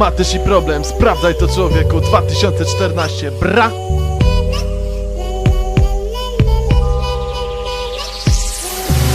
Matysz i problem, sprawdzaj to człowieku. 2014, bra!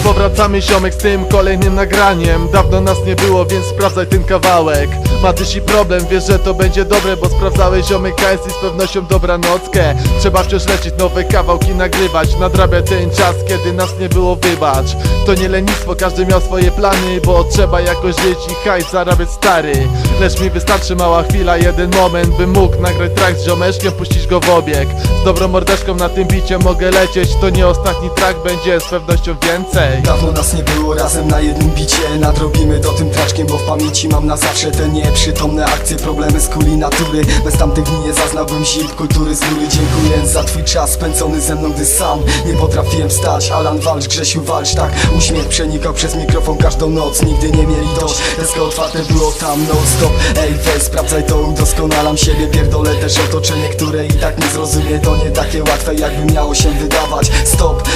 Powracamy ziomek z tym kolejnym nagraniem. Dawno nas nie było, więc sprawdzaj ten kawałek. Matysz i problem, wiesz, że to będzie dobre Bo sprawdzałeś ziomek KS i z pewnością dobranockę Trzeba wciąż lecieć, nowe kawałki nagrywać. Nadrabia ten czas, kiedy nas nie było, wybacz. To nie lenistwo, każdy miał swoje plany Bo trzeba jakoś żyć i hajs zarabiać stary. Lecz mi wystarczy mała chwila, jeden moment Bym mógł nagrać track z ziomeczkiem, puścić go w obieg. Z dobrą mordeczką na tym bicie mogę lecieć To nie ostatni track, będzie z pewnością więcej Dawno nas nie było razem na jednym bicie. Nadrobimy to tym traczkiem, bo w pamięci mam na zawsze te nieprzytomne akcje Problemy z kuli natury. Bez tamtych dni nie zaznałbym zip kultury z góry. Dziękuję za twój czas spędzony ze mną, gdy sam Nie potrafiłem wstać. Alan walcz, Grzesiu walcz, tak Uśmiech przenikał przez mikrofon każdą noc. Nigdy nie mieli dość, desko otwarte było tam non stop Ej weź, sprawdzaj to, udoskonalam siebie. Pierdolę też otoczenie, które i tak nie zrozumie. To nie takie łatwe, jakby miało się wydawać. Stop,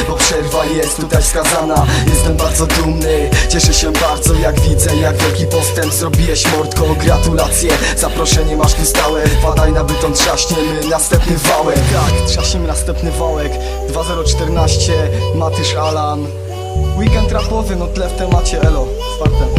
jest tutaj wskazana Jestem bardzo dumny, cieszę się bardzo jak widzę Jak wielki postęp zrobiłeś mordko Gratulacje, zaproszenie masz tu stałe. Wpadaj na byton, trzaśniemy następny wałek. Tak, trzaśniemy następny wałek. 2014, Matysz Alan. Weekend rapowy, no tle w temacie, elo, z fartem